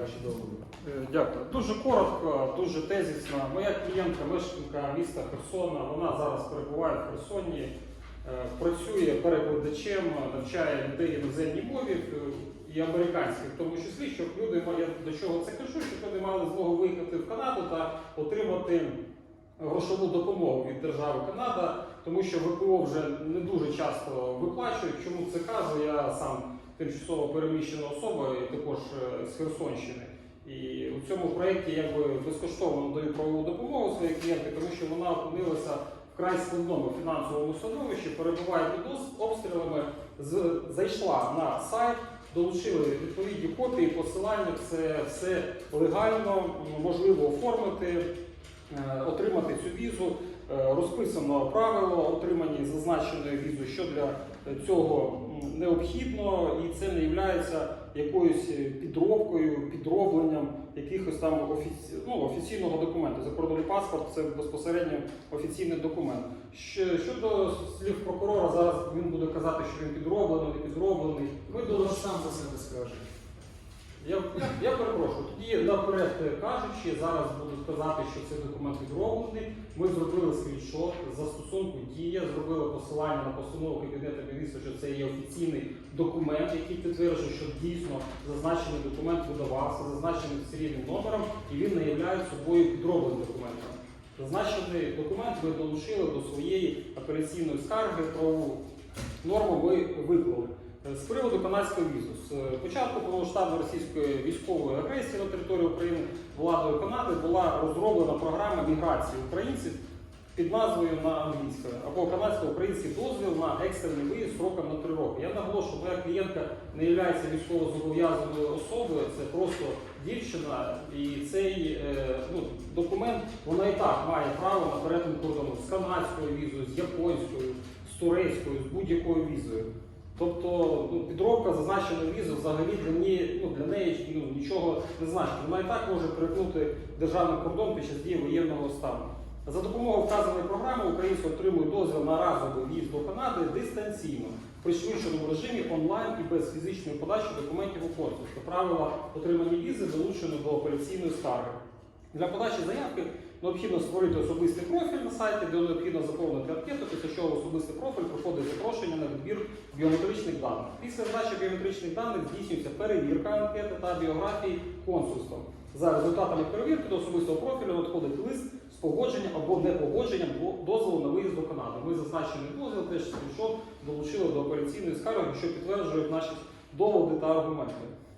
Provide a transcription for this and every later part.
ваші доводи. Е, Дякую. Дуже коротко, дуже тезісно. Моя клієнтка, мешканка міста Херсона, вона зараз перебуває в Херсоні, е, працює перекладачем, навчає людей іноземній мові е, і американській, в тому числі, щоб люди я до чого це кажу, щоб люди мали змогу виїхати в Канаду та отримати грошову допомогу від держави Канада, тому що ВПО вже не дуже часто виплачують. Чому це кажу? Я сам тимчасово переміщена особа, також е, з Херсонщини. І у цьому проєкті якби безкоштовно надаю правову допомогу своїй клієнтці, тому що вона опинилася в край складному фінансовому становищі, перебуває під обстрілами, зайшла на сайт, долучили відповідні копії, посилання, це все легально, можливо оформити, е, отримати цю візу. Е, Розписано правило отримання зазначеної візи, що для цього необхідно, і це не є якоюсь е, підробкою, підробленням якихось там офіці... ну, офіційного документу. Закордонний паспорт це безпосередньо офіційний документ. Щодо слів прокурора, зараз він буде казати, що він підроблений, не підроблений. Ми до сам за себе скаже? Я, я, перепрошую, тоді наперед кажучи, зараз буду сказати, що це документ відроблений. Ми зробили скріншот застосунку дія, зробили посилання на постанову Кабінету міністрів, що це є офіційний документ, який підтверджує, що дійсно зазначений документ видавався, зазначений серійним номером, і він не є собою підробленим документом. Зазначений документ ви долучили до своєї апеляційної скарги правову норму ви виклали. З приводу канадського візу. З початку повномасштабної російської військової агресії на території України владою Канади була розроблена програма міграції українців під назвою на англійською або канадсько-український дозвіл на екстрений виїзд сроком на три роки. Я наголошую, моя клієнтка не є військово зобов'язаною особою, це просто дівчина, і цей е, ну, документ вона і так має право на перетин кордону з канадською візою, з японською, з турецькою, з будь-якою візою. Тобто ну, підробка зазначеної візи взагалі для неї, ну, для неї ну, нічого не значить. Вона і так може перетнути державний кордон під час дії воєнного стану. За допомогою вказаної програми українці отримують дозвіл на разовий в'їзд до Канади дистанційно, в пришвидшеному режимі онлайн і без фізичної подачі документів у консульство. Правила отримання візи долучено до апеляційної скарги. Для подачі заявки необхідно створити особистий профіль на сайті, де необхідно заповнити анкету, після чого особистий профіль проходить запрошення на відбір біометричних даних. Після здачі біометричних даних здійснюється перевірка анкети та біографії консульством. За результатами перевірки до особистого профілю надходить лист з погодженням або непогодженням до- дозволу на виїзд до Канади. Ми зазначений дозвіл теж скріншот долучили до операційної скарги, що підтверджують наші доводи та аргументи.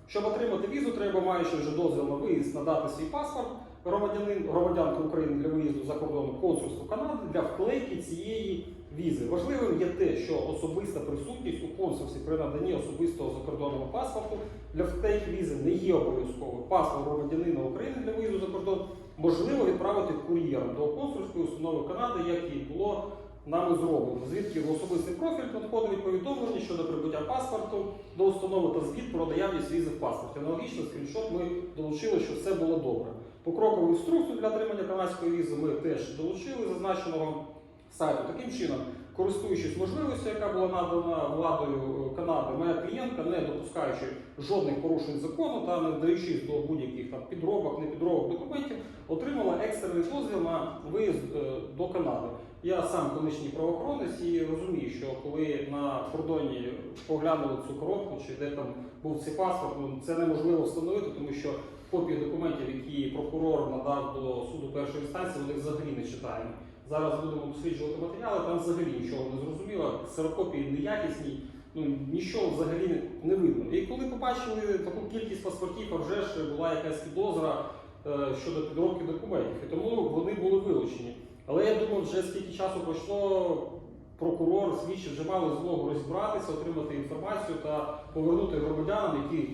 Щоб отримати візу, треба, маючи вже дозвіл на виїзд, надати свій паспорт громадянин, громадянка України для виїзду за кордон консульства Канади для вклейки цієї візи. Важливим є те, що особиста присутність у консульстві при наданні особистого закордонного паспорту для вклейки візи не є обов'язковим. Паспорт громадянина України для виїзду за кордон можливо відправити кур'єром до консульської установи Канади, як і було нами зроблено. Звідки в особистий профіль надходить повідомлення щодо прибуття паспорту до установи та звіт про наявність візи в паспорті. Аналогічно скріншот ми долучили, що все було добре. Покрокову інструкцію для отримання канадської візи ми теж долучили зазначеного сайту. Таким чином, користуючись можливістю, яка була надана владою Канади, моя клієнтка, не допускаючи жодних порушень закону та не вдаючись до будь-яких там підробок, непідробок документів, отримала екстрений дозвіл на виїзд е, до Канади. Я сам колишній правоохоронець і розумію, що коли на кордоні поглянули цю коробку, чи де там був цей паспорт, ну це неможливо встановити, тому що копії документів, які прокурор надав до суду першої інстанції, вони взагалі не читаємо. Зараз будемо досліджувати матеріали, там взагалі нічого не зрозуміло, ксерокопії неякісні, ну нічого взагалі не, видно. І коли побачили таку кількість паспортів, а вже ж була якась підозра е, щодо підробки документів, і тому вони були вилучені. Але я думаю, вже скільки часу пройшло, прокурор, слідчі вже мали змогу розібратися, отримати інформацію та повернути громадянам, які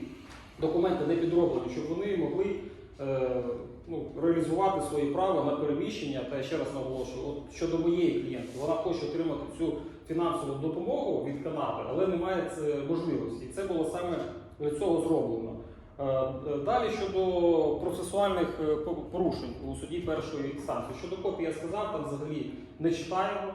документи не підроблені, щоб вони могли е, ну, реалізувати свої права на переміщення. Та я ще раз наголошую, от щодо моєї клієнтки, вона хоче отримати цю фінансову допомогу від Канади, але не має це можливості. І це було саме для цього зроблено. Е, Далі щодо процесуальних е, порушень у суді першої інстанції. Щодо копії я сказав, там взагалі не читаємо.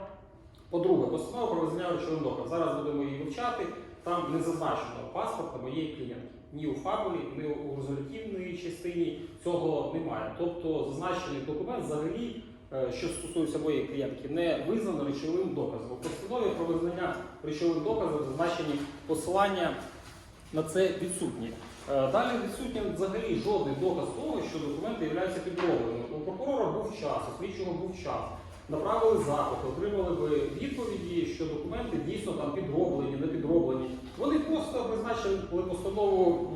По-друге, постанова про визнання доказом. Зараз будемо її вивчати. Там не зазначено паспорта моєї клієнтки. Ні у фабулі, ні у резолютивній частині цього немає. Тобто зазначений документ взагалі, е, що стосується моєї клієнтки, не визнано речовим доказом. У постанові про визнання речовим доказом зазначені посилання на це відсутні. Е, Далі відсутній взагалі жодний доказ того, що документи являються підробленими. У прокурора був час, у слідчого був час. Направили запит, отримали би відповіді, що документи дійсно там підроблені, не підроблені. Вони просто призначили постанову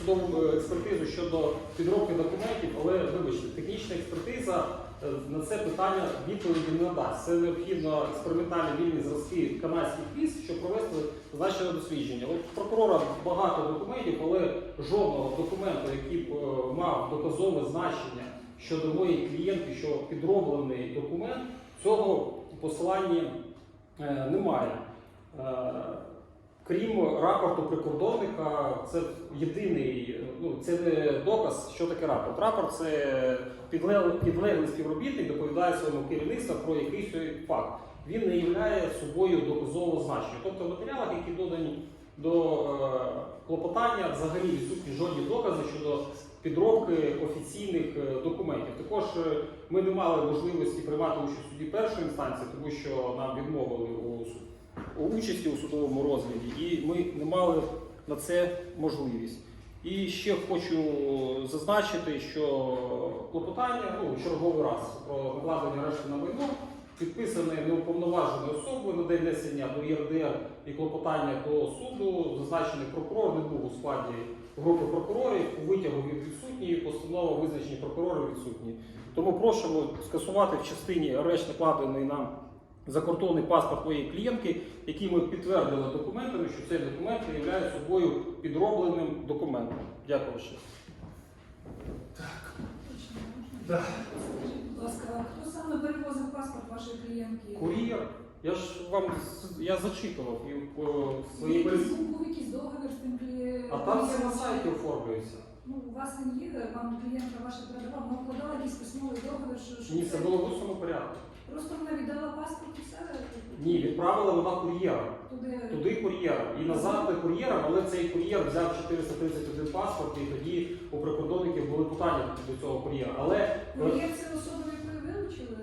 судову е, експертизу щодо підробки документів, але вибачте, технічна експертиза на це питання відповіді не надасть. Це необхідно експериментальні вільні зразки канадських віз, щоб провести зазначене дослідження. От прокурора багато документів, але жодного документу, який б е, мав доказове значення щодо моєї клієнтки, що підроблений документ, цього посилання е, немає. Крім рапорту прикордонника, це єдиний, ну це не доказ, що таке рапорт. Рапорт це підлеглий, співробітник доповідає своєму керівництву про якийсь факт. Він не є собою доказового значення. Тобто в матеріалах, які додані до е, клопотання, взагалі відсутні жодні докази щодо підробки офіційних е, документів. Також е, ми не мали можливості приймати участь суді першої інстанції, тому що нам відмовили у, суд- участі у судовому розгляді, і ми не мали на це можливість. І ще хочу зазначити, що клопотання ну, черговий раз про накладення арешту на майно підписане неуповноваженою особою на день несення до ЄРДР і клопотання до суду. Зазначений прокурор не був у складі групи прокурорів. У витягу він відсутній, постанова визначені прокурори відсутні. Тому просимо скасувати в частині арешт накладений на закордонний паспорт моєї клієнтки, який ми підтвердили документами, що цей документ є собою підробленим документом. Дякую ще. Можна? Да. Скажіть, будь ласка, хто саме перевозив паспорт вашої клієнтки? Кур'єр. Я ж вам я зачитував і по своїй Якийсь перес- був якийсь договір з тим клієнтом? А там все на сайті оформлюється. Ну, у вас він їде, вам клієнтка ваша передавала, вона вкладала якийсь письмовий договір, що, що Ні, це було в усьому порядку. Просто вона віддала паспорт і все? Ні, відправила вона кур'єром. Туди... Туди кур'єром. І назад кур'єром, але цей кур'єр взяв 431 паспорт, і тоді у прикордонників були питання до цього кур'єра. Але е, Кур'єр це особа, якої вилучили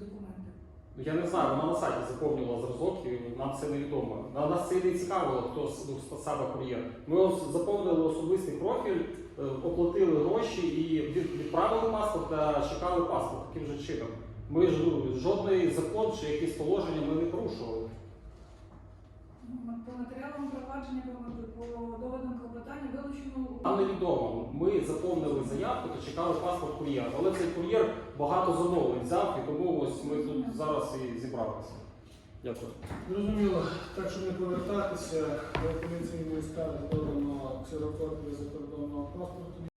документи? ну, я не знаю, вона на сайті заповнювала зразок, і нам це невідомо. На нас це не цікавило, хто с- ну, саме кур'єр. Ми ос- заповнили особистий профіль, е, оплатили гроші і від- відправили паспорт та чекали паспорт таким же чином. Ми ж ну, жодний закон чи якісь положення ми не порушували. Ну, По матеріалам провадження, по, доводам клопотання вилучено... Нам невідомо. Ми заповнили заявку та чекали паспорт кур'єра. Але цей кур'єр багато замовлень взяв, і тому ось ми тут зараз і зібралися. Дякую. Зрозуміло, так щоб не повертатися, до поліції війська додано ксерокопію закордонного паспорту.